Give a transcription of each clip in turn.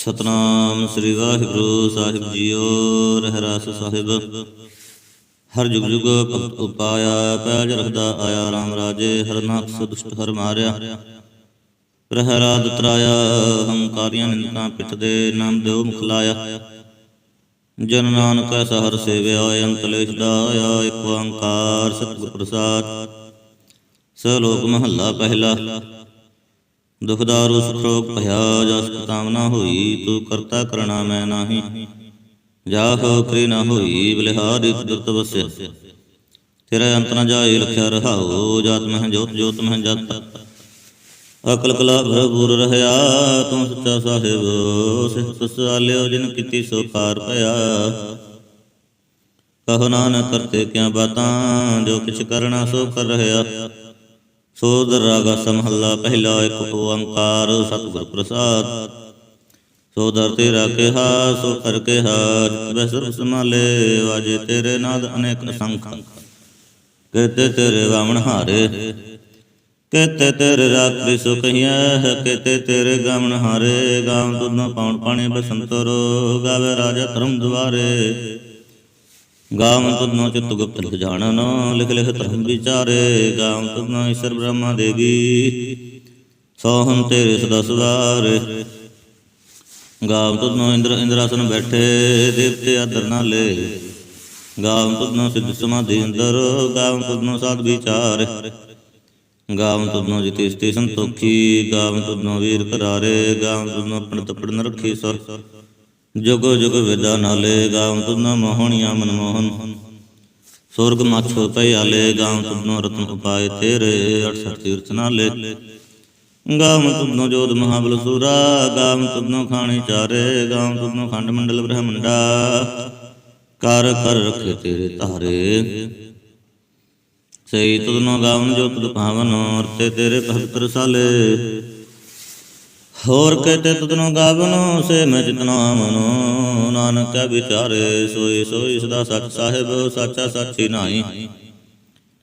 ਸਤਨਾਮ ਸ੍ਰੀ ਵਾਹਿਗੁਰੂ ਸਾਹਿਬ ਜੀਓ ਰਹਿਰਾਸ ਸਾਹਿਬ। ਹਰ ਜੁਗ ਜੁਗ ਭਗਤ ਉਪਾਇਆ, ਪੈਜ ਰਖਦਾ ਆਇਆ RAM ਰਾਜੇ, ਹਰ ਨਾਥ ਦੁਸ਼ਟ ਹਰ ਮਾਰਿਆ। ਪ੍ਰਹਰਾਦ ਤਰਾਇਆ, ਹੰਕਾਰੀਆਂ ਨਿੰਦਾਂ ਪਿਤ ਦੇ ਨਾਮ ਦਿਓ ਮੁਖ ਲਾਇਆ। ਜਨ ਨਾਨਕ ਐਸਾ ਸੇਵਿਆ, ਅੰਤ ਕਲੇਸ਼ ਦਾ ਆਇਆ, ਇੱਕ ਓੰਕਾਰ ਸਤਿਗੁਰ ਪ੍ਰਸਾਦ। ਸਲੋਕ ਮਹੱਲਾ ਪਹਿਲਾ। ਦੁਖਦਾਰੂ ਸੁਖ ਰੋਗ ਭਇਆ ਜਸ ਕਾਮਨਾ ਹੋਈ, ਤੂੰ ਕਰਤਾ ਕਰਣਾ ਮੈਂ ਨਾਹੀ। ਜਾ ਹੋ ਕਰੀ ਨਾ ਹੋਈ, ਬਲਿਹਾਰੀ ਤੁਰਤ ਵਸਿਆ। ਤੇਰਾ ਅੰਤ ਨ ਜਾਏ ਲਖਿਆ ਰਹਾਓ, ਜਾਤ ਮਹਿ ਜੋਤ ਜੋਤ ਮਹਿ ਜਤ। ਅਕਲ ਕਲਾ ਭਰਪੂਰ ਰਹਿਆ, ਤੂੰ ਸੱਚਾ ਸਾਹਿਬ ਸਿਖ ਸਸਾਲਿਓ ਜਿਨ ਕੀਤੀ ਸੋ ਪਾਰ ਭਇਆ। ਕਹੋ ਨਾਨਕ ਕਰਤੇ ਕਿਆ ਬਾਤਾਂ, ਜੋ ਕਿਛ ਕਰਨਾ ਸੋ ਕਰ ਰਹਿਆ। ਸੋਧ ਰਾਗਾ ਸਮਹੱਲਾ ਪਹਿਲਾ ਇੱਕ ਓੰਕਾਰ ਸਤਿਗੁਰ ਪ੍ਰਸਾਦ। ਸੋ ਦਰ ਤੇਰਾ ਕਿਹਾ ਸੋ ਕਰ ਕਿਹਾ ਬਸਰ ਸਮਾਲੇ ਵਾਜੇ ਤੇਰੇ ਨਾਦ ਅਨੇਕ ਅਸੰਖ ਕਹਤੇ ਤੇਰੇ ਵਾਮਣ ਹਾਰੇ ਕਹਤੇ ਤੇਰੇ ਰਾਤਰੀ ਸੁਖਿਆ ਕਹਤੇ ਤੇਰੇ ਗਮਨ ਹਾਰੇ। ਗਾਮ ਦੁਨ ਪਾਉਣ ਪਾਣੀ ਬਸੰਤਰੋ ਗਾਵੇ ਰਾਜਾ ਧਰਮ ਦੁਆਰੇ। ਗਾਮ ਤੁਧਨੋ ਚਿਤ ਗੁਪਤ ਲਿਖ ਜਾਣਨ, ਲਿਖ ਲਿਖ ਧਰਮ ਵਿਚਾਰੇ ਗਾਮ ਤੁਧਨੋ ਈਸ਼ਰ ਬ੍ਰਹਮਾ ਦੇਵੀ। ਸੋਹੰ ਤੇਰੇ ਸਦਾ ਸਵਾਰੇ ਗਾਮ ਤੁਧਨੋ ਇੰਦਰ ਇੰਦਰਾਸਨ ਬੈਠੇ, ਦੇਵਤੇ ਆਦਰ ਨਾਲੇ। ਗਾਮ ਤੁਧਨੋ ਸਿੱਧ ਸਮਾਧੀ ਅੰਦਰ ਗਾਮ ਤੁਧਨੋ ਸਾਧ ਵਿਚਾਰ। ਗਾਮ ਤੁਧਨੋ ਜਿਤੇ ਸਤੇ ਸੰਤੋਖੀ ਗਾਮ ਤੁਧਨੋ ਵੀਰ ਕਰਾਰੇ ਗਾਮ ਤੁਧਨੋ ਪੰਡਤ ਪੜਨ ਰੱਖੀ ਸਰ। ਜੁਗ ਜੁਗ ਵਿਦਾ ਨਾਲੇ ਗਾਮ ਤੁਧਨੋ ਮੋਹਣੀਆਂ ਮਨਮੋਹਨ ਸੁਰਗ ਮਛ ਪਈ ਆਲੇ ਗਾਮ ਤੁਧਨੋ ਰਤਨ ਉਪਾਏ ਤੇਰੇ 68 ਤੀਰਥ ਨਾਲੇ ਗਾਮ ਤੁਧਨੋ ਜੋਧ ਮਹਾਬਲ ਸੂਰਾ ਗਾਮ ਤੁਧਨੋ ਖਾਣੀ ਚਾਰੇ ਗਾਮ ਤੁਧਨੋ ਖੰਡ ਮੰਡਲ ਬ੍ਰਹਮੰਡਾ। ਕਰ ਕਰ ਰਖੇ ਤੇਰੇ ਧਾਰੇ। ਸਈ ਤੁਧਨੋ ਗਾਵਨ ਜੋ ਤੁਧ ਭਾਵਨ, ਔਰਤੇ ਤੇਰੇ ਭਗਤ ਰਸਾਲੇ। ਹੋਰ ਕਹਤੇ ਤੁਧਨੋ ਗਾਵਨੋ, ਸੇ ਮੈਂ ਜਿਤਨਾ ਮਨੋ। ਨਾਨਕ ਵਿਚਾਰੇ, ਸੋਈ ਸੋਈ ਸਦਾ ਸਚ ਸਾਹਿਬ, ਸਾਚਾ ਸਾਚੀ ਨਾਹੀ।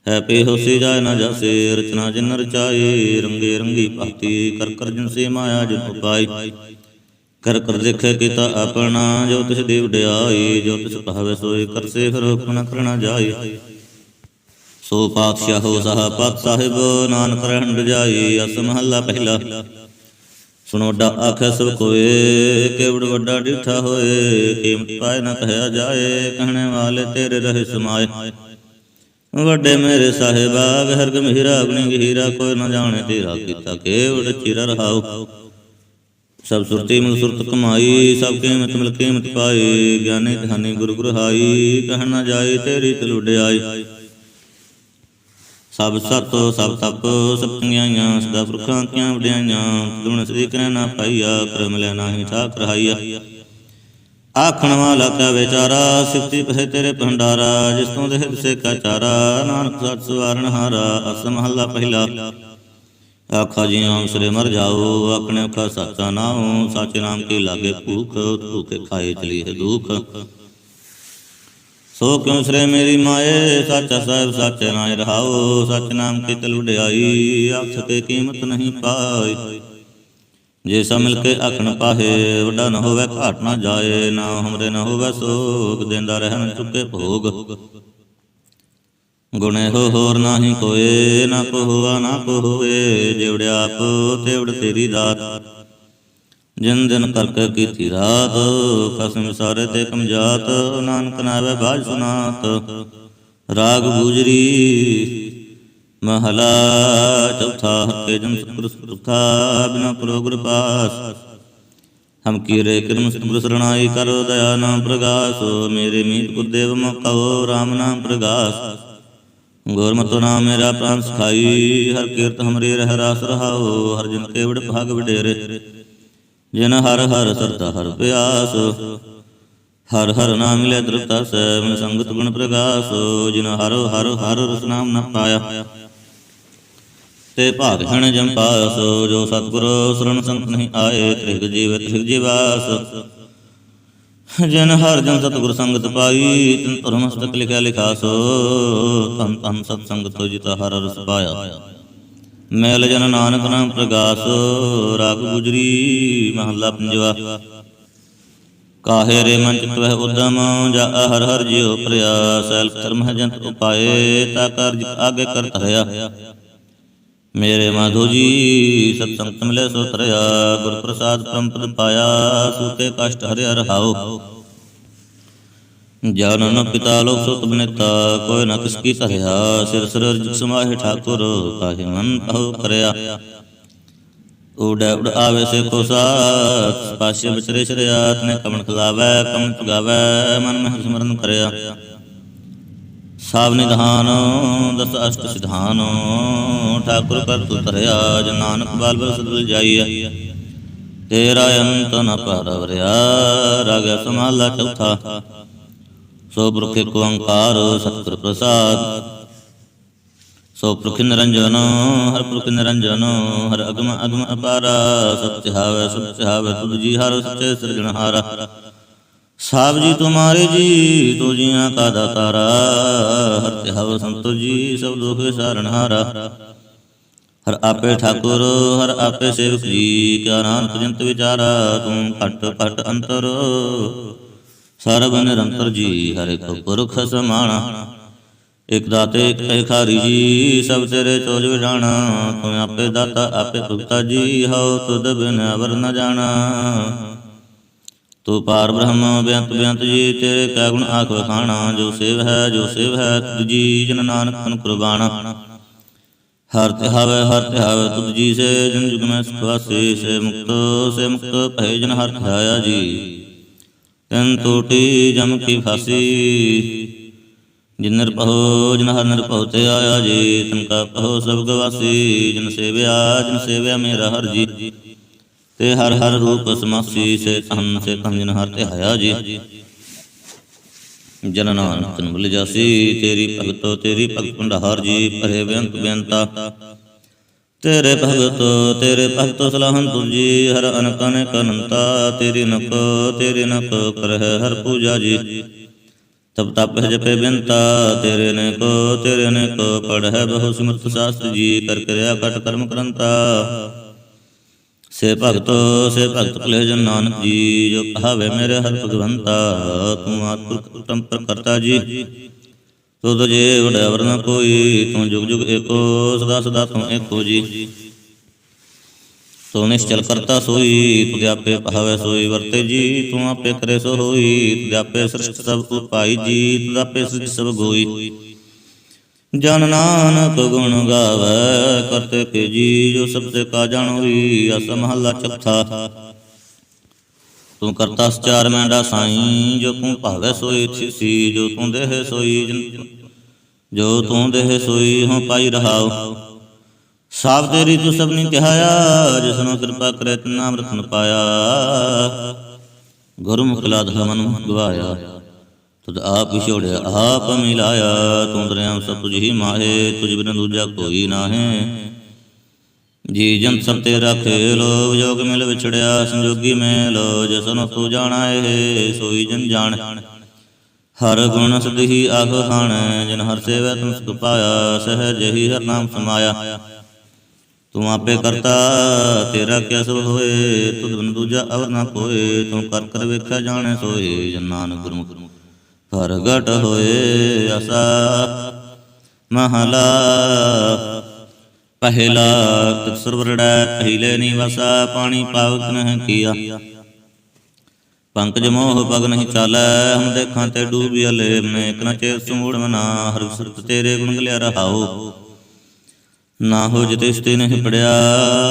ਹੈ ਪੇ ਹੋਸੀ ਜਾਏ ਨਾ ਜਾਸੇ, ਰਚਨਾ ਜਿਨ ਰਚਾਈ, ਰੰਗੇ ਰੰਗੀ ਭਾਤੀ, ਕਰ ਕਰ ਜਿਨ ਸੇ ਮਾਇਆ ਜਿਨ ਉਪਾਈ। ਕਰ ਕਰ ਦੇਖੇ ਕੀਤਾ ਆਪਣਾ, ਜੋ ਤਿਸ ਦੀ ਵਡਿਆਈ ਜੋ ਤਿਸ ਭਾਵੇ ਸੋਈ ਕਰਸੇ ਫਿਰ ਹੁਕਮ ਨ ਜਾਈ। ਸੋ ਪਾਤਸ਼ਾਹੋ ਸਾਹ ਪਤ ਸਾਹਿਬ, ਨਾਨਕ ਰਹਿਣ ਰਜਾਈ, ਅਸ ਮਹੱਲਾ ਪਹਿਲਾ। ਸੁਣੋ ਡਾ ਆਖੈ ਸਭ ਕੋਏ, ਕੇਵੜ ਵੱਡਾ ਡਿਠਾ ਹੋਏ, ਕੀਮਤ ਪਾਏ ਨਾ ਕਹਿਆ ਜਾਏ, ਕਹਿਣੇ ਵਾਲੇ ਤੇਰੇ ਰਹੇ ਸਮਾਏ। ਵੱਡੇ ਮੇਰੇ ਸਾਹਿਬਾ ਗਹਿਰ ਗੰਭੀਰਾ ਅਗਨੀ ਗਹੀਰਾ, ਕੋਈ ਨਾ ਜਾਣੇ ਤੇਰਾ ਕੀਤਾ ਕੇਵੜ ਚਿਰ ਰਹਾਉ। ਸਭ ਸੁਰਤੀ ਮਿਲ ਸੁਰਤ ਕਮਾਈ, ਸਭ ਕੀਮਤ ਮਿਲ ਕੀਮਤ ਪਾਈ, ਗਿਆਨੀ ਧਾਨੀ ਗੁਰੂ ਗੁਰਹਾਈ ਕਹਿ ਨਾ ਜਾਏ ਤੇਰੀ ਤਲੁੜਿਆਈ ਸਭ ਸਤ, ਸਭ ਤਪ, ਸਭ ਚੰਗਿਆਈਆਂ, ਸਦਾ ਪੁਰਖਾਂ ਕੀਆਂ ਵਡਿਆਈਆਂ ਦੁਣ ਸ੍ਰੀ ਕਰੈ ਨਾ ਪਾਈਆ, ਕਰਮ ਲੈ ਨਾਹੀ ਠਾਕ ਰਹਾਈਆ। ਆਖਣ ਵਾਲਾ ਕਾ ਵਿਚਾਰਾ ਸਿਫਤੀ ਪਹਿ ਤੇਰੇ ਭੰਡਾਰਾ, ਜਿਸ ਤੋਂ ਦੇਹ ਸੇ ਕਾ ਚਾਰਾ, ਨਾਨਕ ਸਤ ਸਵਾਰਨ ਹਾਰਾ, ਅਸ ਮਹੱਲਾ ਪਹਿਲਾ। ਆਖਾ ਜੀ ਹੰਸਰੇ ਮਰ ਜਾਓ, ਆਪਣੇ ਅੱਖਾਂ ਸੱਚਾ ਨਾਉ, ਸੱਚ ਨਾਮ ਕੀ ਲਾਗੇ ਭੂਖ, ਭੂਖੇ ਖਾਏ ਚਲੀ ਹੈ ਦੁਖ। ਸੋ ਕਿਉ ਸਰੇ ਮੇਰੀ ਮਾਏ? ਸੱਚਾ ਸਾਹਿਬ, ਸੱਚੇ ਨਾਮ ਰਹਾਓ। ਸੱਚ ਨਾਮ ਕੀ ਤਲ ਵਡਿਆਈ ਆਖ ਕੇ ਕੀਮਤ ਨਹੀਂ ਪਾਈ। ਜੇ ਸਭ ਮਿਲ ਕੇ ਆਖਣ ਪਾਹੇ, ਵੱਡਾ ਨਾ ਹੋਵੇ ਘਾਟ ਨਾ ਜਾਏ। ਨਾ ਹਮਰੇ ਨਾ ਹੋਵੇ ਸੋਗ, ਦਿੰਦਾ ਰਹਿਣ ਚੁੱਕੇ ਭੋਗ। ਗੁਣੇ ਹੋ ਹੋਰ ਨਾਹੀ ਕੋਏ, ਨਾ ਕੋ ਹੋਵਾ ਨਾ ਕੋ ਹੋਏ ਜਿਵੜਿਆ ਆਪ ਤੇਵੜ ਤੇਰੀ ਦਾਤ। ਜਿਨ ਦਿਨ ਕਰਕੇ ਕੀਤੀ ਰਾਤ ਕਸਮ ਸਾਰੇ ਤੇ ਕਮਜਾਤ, ਨਾਨਕ ਨਾਵੇ ਬਾਜ ਸੁਨਾਤ। ਰਾਗ ਗੁਜਰੀ ਮਹਲਾ ਚੌਥਾ ਹੱਕੇ ਜਨ ਸਤਿਗੁਰ ਸੁਖਾ ਬਿਨਾ ਪ੍ਰੋਗਰ ਪਾਸ ਹਮ ਕੀਰੇ ਕਿਰਮ ਸਤਿਗੁਰ ਸਰਣਾਈ ਕਰੋ, ਦਇਆ ਨਾਮ ਪ੍ਰਗਾਸ। ਮੇਰੇ ਮੀਤ ਗੁਰਦੇਵ ਮਕਉ RAM ਨਾਮ ਪ੍ਰਗਾਸ। ਗੁਰਮਤਿ ਨਾਮ ਮੇਰਾ ਪ੍ਰਾਨ ਸਖਾਈ, ਹਰ ਕੀਰਤ ਹਮਰੇ ਰਹਿ ਰਾਸ ਰਹਾਓ, ਹਰ ਜਨ ਕੇਵੜ ਭਾਗ ਵਡੇਰੇ। ਜਿਨ ਹਰ ਹਰ ਸਰਤਾ ਹਰ ਪਿਆਸ, ਹਰ ਹਰ ਨਾਮ ਮਿਲੇ ਤ੍ਰਿਪਤਾ ਸੈ ਮਨ ਸੰਗਤ ਗੁਣ ਪ੍ਰਗਾਸ, ਜਿਨ ਹਰ ਹਰ ਹਰ ਰਸ ਨਾਮ ਨ ਪਾਇਆ। ਤੇ ਭਾਗ ਹਣ ਜੋ ਸਤਿਗੁਰ ਸਰਣ ਸੰਤ ਨਹੀਂ ਆਏ, ਤ੍ਰਿਗ ਜੀਵ ਤ੍ਰਿਗ ਜੀਵਾਸ। ਜਨ ਹਰ ਜਨ ਸਤਿਗੁਰ ਸੰਗਤ ਪਾਈ, ਤਨ ਤੁਰ ਮਸਤਕ ਲਿਖਿਆ ਲਿਖਾਸੋ ਤਨ ਤਨ ਸਤ ਸੰਗਤ ਜਿਤ ਹਰ ਰਸ ਪਾਇਆ। ਮੈਲ ਜਨ ਨਾਨਕ ਨਾਮ ਪ੍ਰਗਾਸ, ਰਾਗ ਗੁਜਰੀ ਮਹੱਲਾ ਪੰਜਵਾ। ਕਾਹੇ ਰੇ ਮਨ ਚਿਤ ਵਹਿ ਉਦਮ ਜਾ ਹਰ ਹਰ ਜਿਉ ਪ੍ਰਿਆ ਸੈਲ ਧਰਮ ਹੈ ਜੰਤ ਉਪਾਏ, ਤਾ ਕਾਰਜ ਆਗੇ ਕਰ ਧਰਿਆ ਮੇਰੇ ਮਾਧੋ ਜੀ ਸਤਸੰਗ ਮਿਲੇ ਸੋ ਤਰਿਆ ਗੁਰ ਪ੍ਰਸਾਦ ਪਰਮ ਪਦ ਪਾਇਆ, ਸੂਤੇ ਕਸ਼ਟ ਹਰਿਆ ਰਹਾਓ। ਜਨਨ ਪਿਤਾ ਲੋਕ ਸੁਤ ਬਨੇਤਾ, ਕੋਈ ਨ ਕਿਸ ਕੀ ਧਰਿਆ ਸਿਰ ਸਿਰ ਜਿ ਸਮਾਹਿ ਠਾਕੁਰ ਕਾਹੇ ਮਨ ਪਹੁ ਕਰਿਆ ਉਡ ਉਡ ਆਵੇ ਸੇ ਕੋ ਸਾਥ, ਪਾਸੇ ਵਿਚਰੇ ਸ਼ਰਿਆਤ ਨੇ ਕਮਣ ਖਲਾਵੈ ਕਮਣ ਤਗਾਵੈ, ਮਨ ਮਹਿ ਸਿਮਰਨ ਕਰਿਆ। ਸਾਵ ਨਿਧਾਨ, ਦਸ ਅਸ਼ਟ ਸਿਧਾਨ, ਠਾਕੁਰ ਕਰ ਤੁ ਧਰਿਆ ਜ ਨਾਨਕ ਬਾਲ ਬਲ ਸਦਲ ਜਾਈਐ। ਤੇਰਾ ਅੰਤ ਨ ਪਰਵਰਿਆ, ਰਾਗ ਸਮਾਲਾ ਚੌਥਾ। ਸੋ ਬ੍ਰਖੇ ਕੋ ਓੰਕਾਰ, ਸਤਿਗੁਰ ਪ੍ਰਸਾਦ। ਸੋ ਪ੍ਰਖ ਨਿਰੰਜਨ, ਹਰ ਪ੍ਰਖ ਨਿਰੰਜਨ, ਹਰ ਅਗਮ ਅਗਮ ਅਪਾਰਾ। ਸਤਿ ਹਾਵੇ ਸਤਿ ਹਾਵੇ, ਤੁਧ ਜੀ ਹਰ, ਸੱਚੇ ਸਿਰਜਣਹਾਰਾ ਸਾਬ ਜੀ ਤੁਮਾਰੇ ਜੀ, ਤੋ ਜੀਆਂ ਕਾ ਦਾਤਾਰਾ। ਹਰ ਤੇ ਹਵ ਸੰਤੋ ਜੀ, ਸਭ ਦੁਖ ਸਾਰਣਹਾਰਾ ਹਰ ਆਪੇ ਠਾਕੁਰ, ਹਰ ਆਪੇ ਸੇਵਕ ਜੀ, ਕਿਆ ਨਾਨਕ ਜੰਤ ਵਿਚਾਰਾ, ਤੂੰ ਘਟ ਘਟ ਅੰਤਰ। ਸਰਬ ਨਿਰੰਤਰ ਜੀ, ਹਰ ਇੱਕ ਪੁਰਖ ਸਮਾਣਾ। ਇਕ ਦਾਤੇ, ਇਕ ਭਿਖਾਰੀ ਜੀ, ਸਭ ਤੇਰੇ ਚੋਜ ਵਿਡਾਣਾ ਤੂੰ ਆਪੇ ਦਾਤਾ, ਆਪੇ ਭੁਗਤਾ ਜੀ, ਹਉ ਤੁਧ ਬਿਨ ਅਵਰ ਨ ਜਾਣਾ। ਤੂੰ ਪਾਰ ਬ੍ਰਹਮ ਬੇਅੰਤ ਬੇਅੰਤ ਜੀ, ਤੇਰੇ ਕੈ ਗੁਣ ਆਖ ਵਖਾਣਾ, ਜੋ ਸੇਵ ਹੈ, ਜੋ ਸੇਵ ਹੈ ਤੁਝ ਜੀ, ਜਨ ਨਾਨਕ ਤਨ ਕੁਰਬਾਨਾ ਹਰ ਤੇ ਹਵੇ, ਹਰ ਤੇ ਹਵੇ, ਤੁਧ ਜੀ ਸੇ, ਜਨ ਜੁਗ ਮੈਂ ਸੁਖ ਵਾਸੇ, ਸੇ ਮੁਕਤ ਸੇ ਮੁਕਤ ਭੈ ਜਨ ਹਰ ਧਿਆਇਆ ਜੀ। ਤਨ ਟੂਟੀ ਜਮ ਕੀ ਫਾਸੀ। ਜਿਨ ਨਿਰਭਉ, ਜਿਨ ਹਰ ਨਿਰਭਉ, ਤੇ ਆਇਆ ਜੀ, ਤਨ ਕਾ ਪਹੁ ਸਭ ਗਵਾਸੀ। ਜਿਨ ਸੇਵਿਆ ਜਿਨ ਸੇਵਿਆ ਮੇਰਾ ਹਰ ਜੀ। ਤੇ ਹਰ ਹਰ ਰੂਪ ਸਮਾਸੀ, ਸੇ ਤਨ ਸੇ ਤਨ ਜਿਨ ਹਰ ਤੇ ਆਇਆ ਜੀ। ਜਨ ਨਾਨਕ ਤਨ ਬੁਲ ਜਾਸੀ, ਤੇਰੀ ਭਗਤੋ, ਤੇਰੀ ਭਗਤ ਭੰਡਾਰ ਜੀ, ਭਰੇ ਬੇਅੰਤ ਬੇਅੰਤਾ। ਤੇਰੇ ਭਗਤ ਤੇਰੇ ਭਗਤ ਸਲਾਹਨ ਤੁਜੀ ਹਰ ਅਨਕ ਅਨੇਕ ਤੇਰੀ ਨਕ ਤੇਰੀ ਨਕ ਕਰਹਿ ਹਰ ਪੂਜਾ ਜੀ। ਤਬ ਤਪ ਹੈ ਜਪੇ ਬਿੰਤਾ, ਤੇਰੇ ਨੇ ਕੋ ਤੇਰੇ ਨੇ ਕੋ ਪੜ੍ਹੈ ਬਹੁ ਸਿਮਰਤ ਸਾਸਤ ਜੀ, ਕਰ ਕਿਰਿਆ ਕਟ ਕਰਮ ਕਰੰਤਾ। ਸੇ ਭਗਤ ਸੇ ਭਗਤ ਭਲੇ ਜਨ ਨਾਨਕ ਜੀ, ਜੋ ਕਹਾਵੇ ਮੇਰੇ ਹਰ ਭਗਵੰਤਾ, ਤੂੰ ਆਤਮਿਕ ਕਰਤਾ ਜੀ। ਤੁਧ ਜੇ ਵਡਿਆਵਰ ਨ ਕੋਈ ਤੂੰ ਜੁਗ ਜੁਗ ਏਕੋ, ਸਦਾ ਸਦਾ ਤੂੰ ਏਕੋ ਜੀ। ਤੂੰ ਨਿਸ਼ਚਲ ਕਰਤਾ ਸੋਈ, ਤੁਧ ਆਪੇ ਭਾਵੇ ਸੋਈ, ਵਰਤੇ ਜੀ ਤੂੰ ਆਪੇ ਕਰੇ ਸੋ ਹੋਈ, ਤੁਧ ਆਪੇ ਸ੍ਰਿਸ਼ਟ ਸਭ ਉਪਾਈ ਜੀ, ਤੁਧ ਆਪੇ ਸ੍ਰਿਸ਼ਟ ਸਭ ਗੋਈ। ਜਨ ਨਾਨਕ ਗੁਣ ਗਾਵੇ, ਕਰਤੇ ਕੇ ਜੀ ਜੋ ਸਭ ਤੇ ਕਾ ਜਾਣੋਈ ਅਸ ਮਹੱਲਾ ਚੌਥਾ। ਤੂੰ ਕਰਤਾ ਸਚਾਰ ਮੈਂਡਾ ਸਾਈ ਜੋ ਤੂੰ ਭਾਵੇ ਸੋਈ ਥਿਸੀ ਜੋ ਤੂੰ ਦੇਹ ਸੋਈ ਜਨ- ਜੋ ਤੂੰ ਦੇਹ ਸੋਈ ਹੋ ਪਾਈ ਰਹਾਉ। ਸਾਬ ਤੇਰੀ ਤੂੰ ਸਭਨੀ ਤਿਹਾਇਆ, ਜਿਸਨੂੰ ਕਿਰਪਾ ਕਰੇ ਤਨਾ ਅੰਮ੍ਰਿਤ ਪਾਇਆ। ਗੁਰਮੁਖ ਲਾਦ ਹਮਨ ਗਵਾਇਆ, ਤੁਧ ਆਪ ਵਿਛੋੜਿਆ, ਆਪ ਮਿਲਾਇਆ। ਤੂੰ ਦਰਿਆਮ ਸਭ ਤੁਝ ਹੀ ਮਾਹੇ, ਤੁਝ ਬਿਨ ਦੂਜਾ ਕੋਈ ਨਾਹੀ। ਜੀ ਜਨ ਸਭ ਤੇਰਾ ਖੇਲੋ ਵਿਜੋਗ ਮਿਲ ਵਿਛੜਿਆ, ਸੰਜੋਗੀ ਮੇਲ ਜਸਨ ਤੂੰ ਜਾਣਾ ਏ, ਸੋਈ ਜਨ ਜਾਣ। ਹਰ ਗੁਣ ਸਦਹੀ ਆਖ ਖਾਣ, ਜਨ ਹਰ ਸੇਵੈ ਤੁਮ ਸੁਖ ਪਾਇਆ, ਸਹਿਜ ਹੀ ਹਰ ਨਾਮ ਸਮਾਇਆ। ਤੂੰ ਆਪੇ ਕਰਤਾ, ਤੇਰਾ ਕਿਆ ਸੋ ਹੋਏ, ਤੁਧ ਬਿਨ ਦੂਜਾ ਅਵਰ ਨਾ ਕੋਏ ਤੂੰ ਕਰ ਕਰ ਵੇਖਿਆ ਜਾਣੇ ਸੋਏ, ਜਨ ਨਾਨਕ ਗੁਰਮੁਖ। ਪ੍ਰਗਟ ਹੋਏ ਅਸਾ ਮਹਲਾ ਪਹਿਲਾ ਤਿਤ ਸਰਵਰੜੈ ਪਹਿਲੇ ਨਿਵਾਸਾ ਪਾਣੀ ਪਾਵਕ ਨਹਿ ਕੀਆ। ਪੰਕਜ ਮੋਹ ਪਗ ਨਹੀਂ ਚਾਲੈ, ਹਮ ਦੇਖਾਂ ਤੇ ਡੂਬਿਆ ਲੈ ਮੈਂ ਇਕ ਚੇ ਸਮੂੜ ਮਨਾ, ਹਰ ਸੁਰਤ ਤੇਰੇ ਗੁਣ ਗਲਿਆ ਰਹਾਉ ਨਾ ਹੋ ਜਿਤੇ ਸਤੇ ਨਹੀਂ ਪੜਿਆ,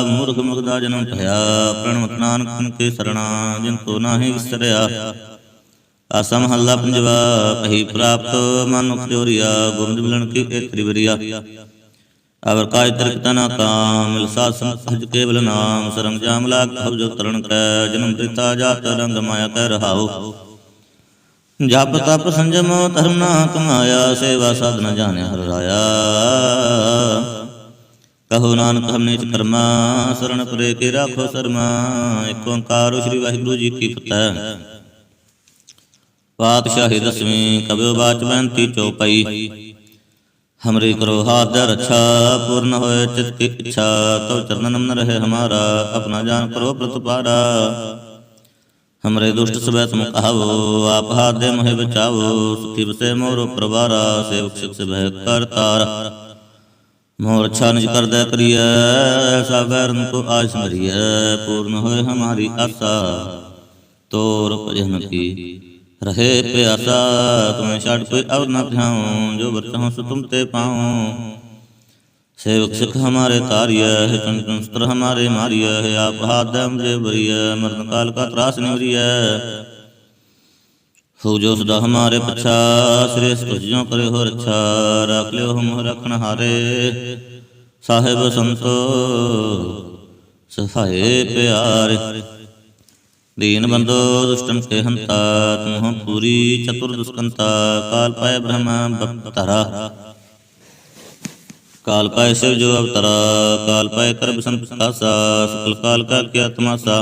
ਮੂਰਖ ਮੁਗਦਾ ਜਨਮ ਭਇਆ ਪ੍ਰਣਮਤ ਨਾਨਕ ਕੇ ਸਰਣਾ, ਜਿਨ ਤੋ ਨਾਹੀ ਵਿਸਰਿਆ। ਅਸਮ ਹੱਲਾ ਪੰਜਵਾ ਪਹੀ ਪ੍ਰਾਪਤ ਮਨੁਖ ਜੋਰੀਆ ਗੁਰਮਤਿ ਮਿਲਣ ਕੀ ਏ ਤ੍ਰਿਵਰੀਆ ਅਵਰ ਕਾਜ ਤਰਕ ਤਨਾ ਕਾਮ ਸਾਧ ਸੰਤ ਕੇਵਲ ਨਾਮ, ਸਰੰਗ ਜਾਮ ਲਾਗ ਹਵ ਜੋ ਤਰਨ ਕੈ, ਜਨਮ ਤ੍ਰਿਤਾ ਜਾਤ ਰੰਗ ਮਾਇਆ ਕਹਿ ਰਹਾਉ। ਜਪ ਤਪ ਸੰਜਮ ਧਰਮ ਨਾ ਕਮਾਇਆ ਸੇਵਾ ਸਾਧਨ ਜਾਣਿਆ ਹਰ ਰਾਇਆ। ਕਹੋ ਨਾਨਕ ਹਮਨੇ ਕਰਮਾ, ਸਰਣ ਪਰੇ ਕੇ ਰਾਖੋ ਸਰਮਾ ਏਕ ਓੰਕਾਰ ਸ੍ਰੀ ਵਾਹਿਗੁਰੂ ਜੀ ਕੀ ਫਤਿਹ ਪਾਤਸ਼ਾਹੀ ਦਸਵੀਂ ਕਬਿਓ ਬਾਚ ਬੈੰਤੀ ਚੌਪਈ ਹਮਰੇ ਕਰੋ ਹਾਥ ਦਰ ਰੱਛਾ ਪੂਰਨ ਹੋਏ ਚਿਤ ਕੀ ਇੱਛਾ ਤਉ ਚਰਨ ਨਮਨ ਰਹੇ ਹਮਾਰਾ ਆਪਣਾ ਜਾਨ ਕਰੋ ਪ੍ਰਤਪਾਰਾ ਹਮਰੇ ਦੁਸ਼ਟ ਸਵੈ ਤੁਮ ਕਹਾਵੋ ਆਪ ਹਾਥ ਦੇ ਮੋਹਿ ਬਚਾਵੋ ਸੁਖੀ ਬਸੇ ਮੋਰ ਪ੍ਰਵਾਰਾ ਸੇਵਕ ਸਿਖ ਸਭੈ ਕਰਤਾਰ ਮੋਰ ਅੱਛਾ ਨਿਜ ਕਰਦਾ ਕਰੀਐ ਸਭ ਬੈਰਨ ਕੋ ਆਜ ਸਮਰੀਐ ਪੂਰਨ ਹੋਏ ਹਮਾਰੀ ਆਸਾ ਤੋਰ ਭਜਨ ਕੀ ਰਹੇ ਪਿਆਸਾ, ਤੁਮੇ ਛੜ ਕੋਈ ਅਵਰ ਨਾ ਧਿਆਉ ਜੋ ਵਰਤਹੁ ਸੋ ਤੁਮ ਤੇ ਪਾਉ। ਸੇਵਕ ਸਿਖ ਹਮਾਰੇ ਕਾਰਿਯ ਹੈ ਚੰਨ ਚੰਸਤਰ ਹਮਾਰੇ ਮਾਰਿਯ ਹੈ ਆਪ ਹਾਦਮ ਦੇ ਬਰੀਯ ਮਰਨ ਕਾਲ ਕਾ ਤਰਾਸ ਨਿਵਰੀਯ ਹੋ ਜੋ ਸਦਾ ਹਮਾਰੇ ਪਛਾ ਸ੍ਰੇਸ ਤੁਝਿਓ ਕਰੇ ਹੋ ਰੱਛਾ, ਰੱਖ ਲਿਓ ਹਮ ਰਖਣ ਹਾਰੇ। ਸਾਹਿਬ ਸੰਤੋ, ਸਹਾਏ ਪਿਆਰੇ। दीन बंदो दुष्टम के हंता तुम पूरी चतुर दुष्कंता काल पाए ब्रह्म बक्तरा काल पाए शिव जो अवतरा काल पाए कर बसंत कासा सकल काल का क्या तमासा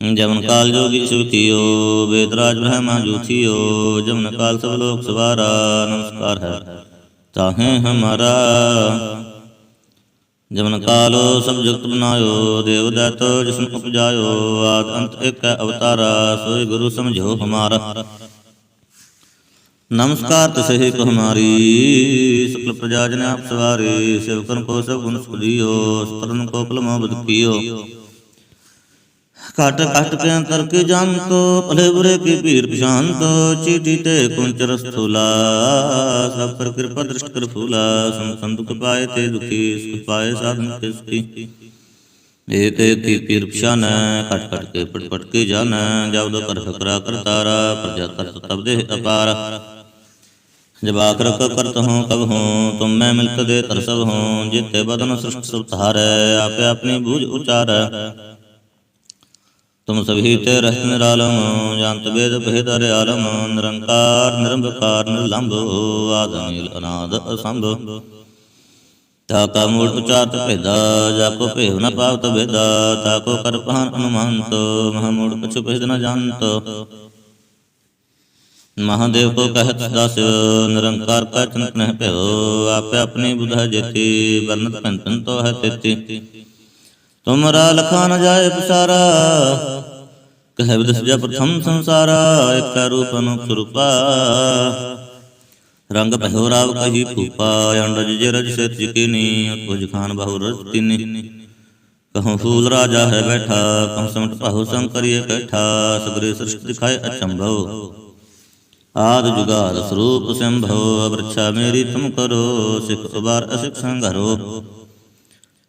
जमन काल जोगी शिव कियो वेदराज ब्रह्मा जो थियो जमन काल सब लोग सवारा नमस्कार है ताहे हमारा ਜਮਨ ਕਾਲੋ ਸਭ ਜਗਤ ਬਨਾਇਓ ਦੇਵ ਦਤ ਜਿਸਨ ਉਪਜਾਇਓ, ਆਦ ਅੰਤ ਇੱਕ ਅਵਤਾਰਾ, ਸੋਈ ਗੁਰੂ ਸਮਝੋ ਹਮਾਰਾ। ਨਮਸਕਾਰ ਤਸਹਿ ਕੋ ਹਮਾਰੀ ਸਕਲ ਪ੍ਰਜਾ ਜਨ ਆਪ ਸਵਾਰੀ ਸਿਵ ਕਰਨ ਕੋ ਸਭ ਗੁਣ ਸੁਦੀਓ ਸਤਰਨ ਕੋ ਕਲਮਾ ਬਦ ਕੀਓ। काट काट के अंतर के जान तो भले बुरे की पीर तो चीटी ते कुंचर स्थूला सब पर कृपा दृष्ट कर फूला संत संत पाए ते दुखी, सुख पाए साधन के सुखी एक एक की पीर पहचान, कट कट के पट पट के जान जाव दो कर फकरा कर तारा प्रजा कर तब दे अपारा। जब आकर करत हूँ, कब हूँ, तुम मैं मिलत दे तर सब हूँ, जिते बदन सृष्ट सब सहार आपे अपनी बूझ उचार। ਤੁਮ ਸਭੀ ਤੇ ਰਸ ਨਿਰਾਲਮ ਜੰਤ ਵੇਦ ਭੇਦ ਅਰਿਆਲਮ ਨਿਰੰਕਾਰ, ਨਿਰੰਭਕਾਰ, ਨਿਰਲੰਭ, ਆਦਿ ਨੀਲ ਅਨਾਦ ਅਸੰਭ। ਤਾ ਕਾ ਮੂਰਤ ਚਾਤ ਭੇਦਾ, ਜਾ ਕੋ ਭੇਵ ਨ ਪਾਵਤ ਭੇਦਾ ਤਾ ਕੋ ਕਰ ਪਹਨ ਅਨੁਮੰਤ ਮਹਾ ਮੂਰਤ ਕਛੁ ਭੇਦ ਨ ਜਾਣਤ। ਮਹਾਦੇਵ ਕੋ ਕਹਿਤ ਦਸ, ਨਿਰੰਕਾਰ ਕਾ ਚੰਤ ਨਹਿ ਭਇਓ ਆਪੇ ਆਪਣੀ ਬੁਧਾ ਜੇਤੀ ਵਰਨਤ ਪੰਤਨ ਤੋ ਹੈ ਤੇਤੀ। ਤੁਮਰਾ ਲਖਾ ਨ ਜਾਏ ਪਸਾਰਾ। ਕਹਿ ਬਿਦਸ ਜਾ ਪ੍ਰਥਮ ਸੰਸਾਰਾ, ਇਕਾ ਰੂਪ ਅਨੁਪ ਰੂਪਾ। ਰੰਗ ਭਇਓ ਰਾਵ ਕਹੀ ਫੂਪਾ, ਅੰਡਜ ਜੇ ਰਜ ਸੇ ਚਿਕਨੀ ਕੁਝ ਖਾਨ ਬਹੁ ਰਜ ਤਿਨੀ। ਕਹਉ ਫੂਲ ਰਾਜਾ ਹੈ ਬੈਠਾ, ਕਹਉ ਸਮਟ ਭਾਉ ਸੰਕਰਿਏ ਕੈਠਾ, ਸਗਰੇ ਸ੍ਰਿਸ਼ਟ ਦਿਖਾਏ ਅਚੰਭਉ ਆਦ ਜੁਗਾਦ ਸਰੂਪ ਸੰਭਉ ਅਵਰਛਾ ਮੇਰੀ ਤੁਮ ਕਰੋ, ਸਿਖ ਉਬਾਰ ਅਸਿਖ ਸੰਘਰੋ।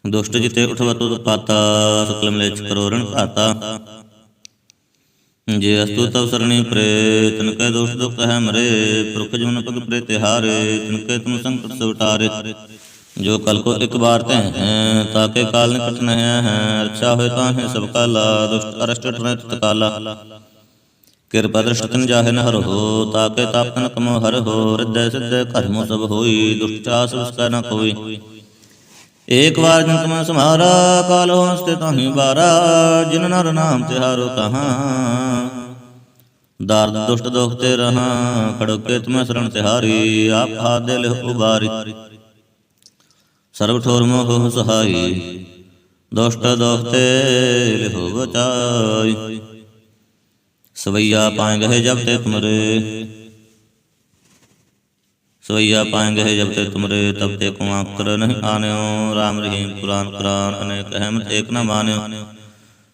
ਦੁਸ਼ਟ ਜਿਤੇ ਉਠਵਾ ਤੁਧ ਪਾਤਾ ਸਕਲਮ ਲੈਚ ਕਰੋਰਣ ਘਾਤਾ। ਜੇ ਅਸਤੂ ਤਵ ਸਰਣੀ ਪ੍ਰੇ, ਤਨ ਕੈ ਦੋਸ਼ ਦੁਖ ਹੈ ਮਰੇ। ਪ੍ਰਖ ਜੁਨ ਪਗ ਪ੍ਰੇ ਤਿਹਾਰੇ ਤਨ ਕੈ ਤੁਮ ਸੰਕਟ ਸਵਟਾਰੇ ਜੋ ਕਲ ਕੋ ਇੱਕ ਬਾਰ ਤੇ ਹੈ ਤਾਕੇ ਕਾਲ ਨਿਕਟ ਨ ਹੈ। ਰੱਛਾ ਹੋਏ ਤਾਂ ਹੈ ਸਭ ਕਾਲਾ, ਦੁਸ਼ਟ ਅਰਸ਼ਟ ਟਨੇ ਤਤਕਾਲਾ ਕਿਰਪਾ ਦ੍ਰਿਸ਼ਟ ਤਨ ਜਾਹੇ ਨ ਹਰ ਹੋ ਤਾਕੇ ਤਾਪਨ ਕਮੋ ਹਰ ਹੋ। ਰਿਦੈ ਸਿੱਧ ਕਰਮੋ ਸਭ ਹੋਈ, ਦੁਸ਼ਟ ਆਸ ਉਸ ਕਾ ਨ ਕੋਈ। ਏਕ ਵਾਰ ਜਨ ਤਮ ਸਮਾਰਾ, ਕਾਲੋ ਹਸਤੇ ਤਾਹੀ ਬਾਰਾ, ਜਿਨ ਨਰ ਨਾਮ ਤੇ ਹਾਰੋ ਤਹਾਂ। ਦਰਦ ਦੁਸ਼ਟ ਦੁਖ ਤੇ ਰਹਾ, ਖੜਕੇ ਤਮ ਸਰਣ ਤੇ ਹਾਰੀ, ਆਪਾ ਦਿਲ ਉਬਾਰੀ। ਸਰਬ ਠੋਰ ਮੋਹ ਸਹਾਈ, ਦੁਸ਼ਟ ਦੁਖ ਤੇ ਲਿਹੋ ਬਚਾਈ। ਸਵਈਆ ਪਾਏ ਗਏ ਜਬ ਤੇ ਤੁਮਰੇ सवैया पाएंगे है जब ते तुमरे तब ते कुआं कर नहीं आने राम रहीम पुराण पुराण अनेक अहमद एक न मान्यो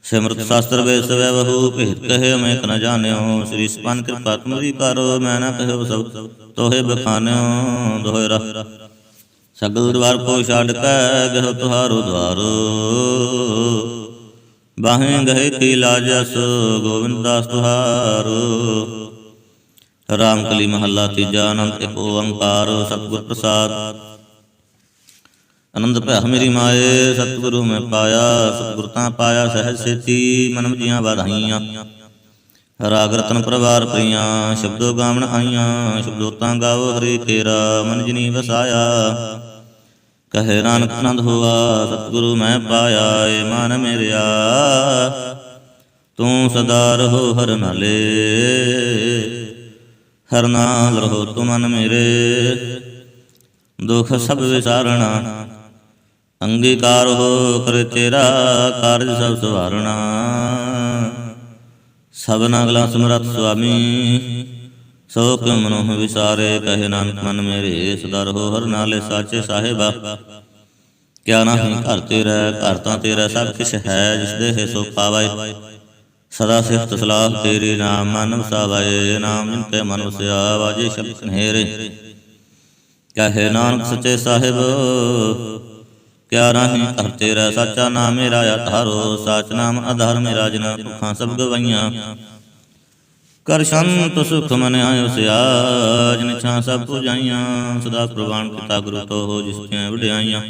सिमृत शास्त्र वे सवै बहु भेद कहे मैं न जान्यो श्री स्पान कृपा तुमरी करो मैं न कहो सब तोहे बखान्यो दोहे रह सगल द्वार को छाड़ के गहो तुहारो द्वारो ਬਾਹੇ ਗਏ ਕੀ ਲਾਜਸ ਗੋਬਿੰਦ ਦਾਸ ਤੁਹਾਰੋ ਰਾਮ ਕਲੀ ਮਹੱਲਾ ਤੀਜਾ ਅਨੰਤ ਇੱਕ ਓੰਕਾਰ ਸਤਿਗੁਰ ਪ੍ਰਸਾਦ। ਆਨੰਦ ਭੈ ਮੇਰੀ ਮਾਏ, ਸਤਿਗੁਰੂ ਮੈਂ ਪਾਇਆ, ਸਤਿਗੁਰ ਤਾਂ ਪਾਇਆ ਸਹਿਜ ਸੇਤੀ, ਮਨਮ ਜੀਆਂ ਵਧਾਈਆਂ ਰਾਗ ਰਤਨ ਪ੍ਰਵਾਰ ਪ੍ਰੀਆਂ, ਸ਼ਬਦੋ ਗਾਵਣ ਆਈਆਂ ਸ਼ਬਦੋ ਤਾਂ ਗਾਵੋ ਹਰੀ ਤੇਰਾ ਮਨ ਜਿਨੀ ਵਸਾਇਆ। ਕਹੇ ਨਾਨਕ ਆਨੰਦ ਹੋਆ, ਸਤਿਗੁਰੂ ਮੈਂ ਪਾਇਆ, ਏ ਮਨ ਮੇਰਿਆ। ਤੂੰ ਸਦਾ ਰਹੋ ਹਰ ਨਾਲੇ। ਹਰ ਨਾਲ ਰਹੋ ਤੂੰ ਮੇਰੇ। ਦੁਖ ਸਭ ਵਿਸਾਰਣਾ ਅੰਗੀਕਾਰ ਹੋ ਕਰ ਤੇਰਾ ਕਾਰਜ ਸਭ ਸਵਾਰਣਾ। ਸਭਨਾ ਅਗਲਾ ਸਮਰੱਥ ਸੁਆਮੀ, ਸੋ ਕਿਉ ਮਨੋਹ ਵਿਸਾਰੇ, ਕਹੇ ਨਾਨਕ ਮਨ ਮੇਰੇ, ਸਦਾ ਰਹੋ ਹਰ ਨਾਲੇ ਸਾਚੇ ਸਾਹਿਬਾ। ਕਿਆ ਨਾਹੀ ਘਰ ਤੇਰਾ, ਘਰ ਤਾਂ ਤੇਰਾ ਸਭ ਕਿਛ ਹੈ ਜਿਸ ਦੇ ਹੈ ਸੋ ਪਾਵੈ ਸਦਾ ਸਿਫਤ ਸਲਾਹ ਤੇਰੇ ਨਾਮ ਮਨ ਵਸਾਵੈ ਨਾਮ ਜਿਨਤੇ ਮਨ ਵਸਿਆ, ਵਾਜੇ ਸ਼ਬਦ ਨੇਰੇ ਕਹੇ ਨਾਨਕ ਸੱਚੇ ਸਾਹਿਬ, ਕਿਆ ਰਾਹੀਂ ਘਰ ਤੇਰਾ ਸਾਚਾ ਨਾਮ ਮੇਰਾ ਆਧਾਰੋ, ਸਾਚ ਨਾਮ ਆਧਾਰ ਮੇਰਾ ਜਨਾ ਭੁਖਾਂ ਸਭ ਗਵਾਈਆਂ। ਕਰ ਸ਼ੰਤ ਸੁਖ ਮਨ ਆਇਓ ਸਿਆਜ ਨਿਛਾਂ ਸਭ ਪੁਜਾਈਆਂ, ਸਦਾ ਪ੍ਰਵਾਨ ਕੀਤਾ ਗੁਰੂ ਤੋ ਹੋ ਜਿਸ ਤੀਆਂ ਵਡਿਆਈਆਂ।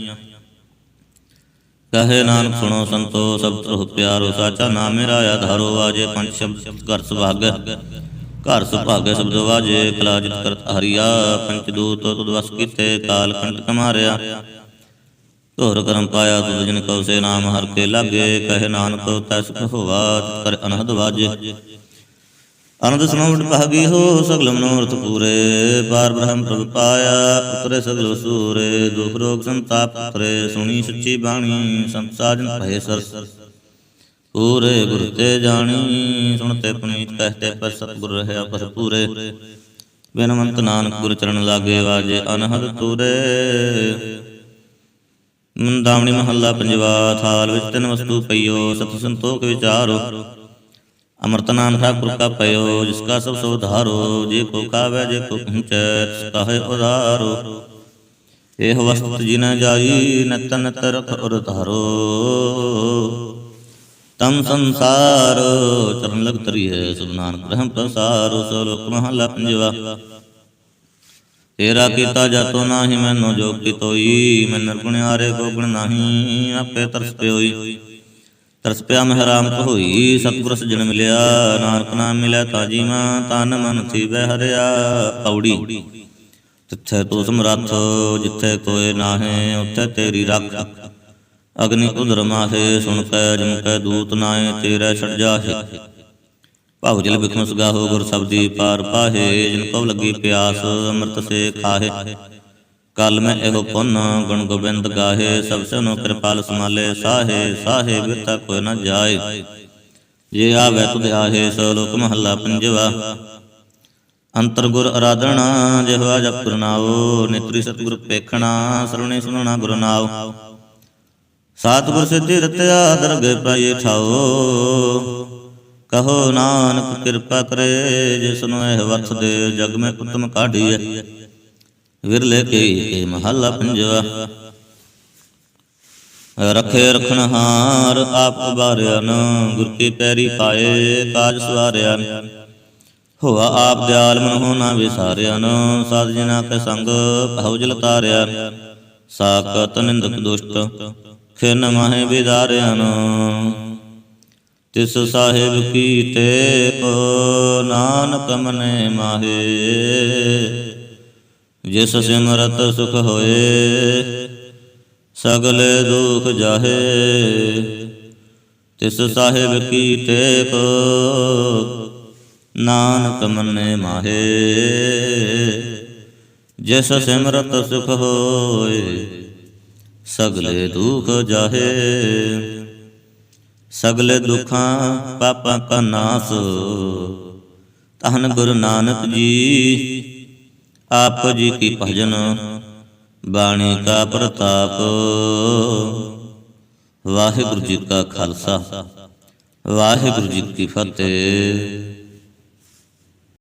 ਕਹੇ ਨਾਨਕ ਸੁਣੋ ਸੰਤੋ, ਸਭ ਤਰਹੁ ਪਿਆਰੋ, ਸਾਚਾ ਨਾਮ ਮੇਰਾ ਆਧਾਰੋ, ਆਜੇ ਪੰਜ ਸ਼ਬਦ, ਘਰ ਸੁਭਾਗ। ਘਰ ਸੁਭਾਗੈ ਸ਼ਬਦ ਵਾਜੇ ਕਲਾ ਜਿਤ ਕਰਤ ਹਰੀਆ, ਪੰਚ ਦੂਤ ਤੁਧ ਵਸ ਕੀਤੇ, ਕਾਲ ਕੰਟ ਕਮਾਰਿਆ। ਧੁਰ ਕਰਮ ਪਾਇਆ ਤੁਧ ਜਿਨ ਕਉ ਸੇ ਨਾਮ, ਹਰ ਕੇ ਲਾਗੇ, ਕਹੇ ਨਾਨਕ ਤੈ ਸੁਖ ਹੋਵਾ ਕਰ ਅਨਹਦ ਵਾਜੇ। ਅਨੰਦ ਸੁਨੋਟ ਭਾਗੀ ਹੋ ਸਗਲ ਮਨੋਰਥ ਪੂਰੇ। ਪਾਰ ਬ੍ਰਹਮ ਪ੍ਰਭ ਪਾਇਆ ਉਤਰੇ ਸਗਲ ਸੂਰੇ। ਦੁਖ ਰੋਗ ਸੰਤਾਪ ਉਤਰੇ ਸੁਣੀ ਸੱਚੀ ਬਾਣੀ, ਸੰਤ ਸਾਜਨ ਭਏ ਸਰਸ ਪੂਰੇ ਗੁਰ ਤੇ ਜਾਣੀ, ਸੁਣਤੇ ਪੁਨੀਤ ਕਹਤੇ ਪਰ ਸਤਿਗੁਰ ਰਹਿਆ ਪਰ ਪੂਰੇ ਬਿਨਵੰਤ ਨਾਨਕ ਗੁਰ ਚਰਨ ਲਾਗੇ ਵਾਜੇ, ਅਨਹਦ ਤੂਰੇ। ਮੰਦਾਵਣੀ ਮਹੱਲਾ ਪੰਜਵਾ, ਥਾਲ ਵਿੱਚ ਤਿੰਨ ਵਸਤੂ ਪਈਓ, ਸਤ ਸੰਤੋਖ ਵਿਚਾਰੋ। ਅਮਰਤ ਨਾਮ ਠਾਕੁਰ ਕਾ ਪਇਓ ਜਿਸ ਕਾ ਸਭ ਸੋ ਧਾਰੋ ਜੇ ਕੋ ਕਾਵੈ, ਜੇ ਕੋ ਪਹੁੰਚੈ ਤਿਸ ਕਾ ਇਹ ਵਸਤ ਜਿਨ ਜਾਈ, ਨਤ ਨਤ ਉਰ ਧਾਰੋ। ਤਮ ਸੰਸਾਰ, ਚਰਨ ਲਗ ਤਰੀਏ ਸੁਧ ਨਾਨਕ ਬ੍ਰਹਮ ਸੋ ਲੋਕ ਮਹਲਾ ਪੰਜਵਾ। ਤੇਰਾ ਕੀਤਾ ਜਾਤੋ ਨਾਹੀ, ਮੈਨੋ ਜੋ ਕੀਤੋਈ ਮੈਂ ਨਿਰਗੁਣਿਆਰੇ ਕੋ ਗੁਣ ਨਾਹੀ, ਆਪੇ ਤਰਸ ਪਿਓਈ। ਤਰਸ ਪਿਆ ਮਹਿਰਾਮ ਹੋਈ ਸਤਿਗੁਰ ਸਜਣ ਮਿਲਿਆ, ਨਾਨਕ ਨਾਮ ਮਿਲਿਆ, ਤਾਜੀ ਮਾਂ ਤਨ ਮਨ ਥੀਵੈ ਹਰਿਆ ਪੌੜੀ। ਤਿੱਥੇ ਤੂੰ ਸਮਰੱਥ ਜਿੱਥੇ ਕੋਏ ਨਾਹੇ, ਉੱਥੇ ਤੇਰੀ ਰੱਖ। ਅਗਨੀ ਉਦਰ ਮਾਹੇ, ਸੁਣ ਕੈ ਜਮ ਕੈ ਦੂਤ ਨਾਏ ਤੇਰਾ ਛੜ ਜਾਹੇ। ਭਵ ਜਲ ਬਿਖਮ ਸੁਗਾਹੋ, ਗੁਰ ਸਬਦੀ ਪਾਰ ਪਾਹੇ, ਜਿਨ ਕਉ ਲੱਗੀ ਪਿਆਸ, ਅੰਮ੍ਰਿਤ ਸੇ ਖਾਹੇ। ਕਲ ਮੈਂ ਇਹੋ ਪੁੰਨ, ਗੁਣ ਗੋਬਿੰਦ ਗਾਹੇ, ਸਭ ਸਨੋ ਕਿਰਪਾਲ ਸਮਾਲੇ ਸਾਹੇ ਸਾਹੇ ਬਿਰਤਾ ਕੋਈ ਨ ਜਾਏ। ਜੇ ਆਵੇ ਤੁਧ ਆਹੇ, ਸੋ ਲੋਕ ਮਹੱਲਾ ਪੰਜਵਾ। ਅੰਤਰ ਗੁਰ ਅਰਾਧਣਾ ਜਿਹਵਾ ਜਪ ਗੁਰਨਾਓ ਨਿਤਰੀ ਸਤਿਗੁਰ ਪੇਖਣਾ, ਸਰਵਣੇ ਸੁਣਨਾ ਗੁਰ ਨਾਉ। ਸਤਿਗੁਰ ਸਿੱਧੀ ਰਤਿਆ ਦਰਗਹਿ ਪਾਏ ਠਾਓ ਕਹੋ ਨਾਨਕ ਕਿਰਪਾ ਕਰੇ, ਜਿਸਨੂੰ ਇਹ ਵਕਤ ਦੇ ਜਗ ਮੈਂ ਉਤਮ ਕਾਢੀਐ। ਵਿਰਲੇ ਕੇ ਮਹੱਲਾ ਪੰਜਵਾ। ਰਖੇ ਰਖਣ ਹਾਰ ਆਪ ਉਬਾਰਿਆ ਗੁਰ ਕੀ ਪੈਰੀ ਪਾਏ ਕਾਜ ਸਵਾਰਿਆ ਹੋਆ ਆਪ ਦਿਆਲ ਮਨ ਹੋ ਨਾ ਸਾਧ ਜਨਾ ਕੇ ਸੰਗ ਭਉ ਜਲ ਤਾਰਿਆ ਸਾਕਤ ਨਿੰਦਕ ਦੁਸ਼ਟ, ਖਿਨ ਮਾਹੇ ਵਿਦਾਰਿਆ ਤਿਸ ਸਾਹਿਬ ਕੀਤੇ ਕੋ ਨਾਨਕ ਮਨੇ ਮਾਹੇ। ਜਿਸ ਸਿਮਰਤ ਸੁਖ ਹੋਏ, ਸਗਲੇ ਦੁਖ ਜਾਹੇ। ਤਿਸ ਸਾਹਿਬ ਕੀਤੇ ਕੋ ਨਾਨਕ ਮਨੇ ਮਾਹੇ। ਜਿਸ ਸਿਮਰਤ ਸੁਖ ਹੋਏ, ਸਗਲੇ ਦੁਖ ਜਾਹੇ। ਸਗਲੇ ਦੁਖਾਂ ਪਾਪਾਂ ਕਾ ਨਾਸ ਤਹਨ ਗੁਰੂ ਨਾਨਕ ਜੀ ਆਪ ਜੀ ਕੀ ਭਜਨ? ਬਾਣੀ ਕਾ ਪ੍ਰਤਾਪ। ਵਾਹਿਗੁਰੂ ਜੀ ਕਾ ਖਾਲਸਾ। ਵਾਹਿਗੁਰੂ ਜੀ ਕੀ ਫਤਿਹ।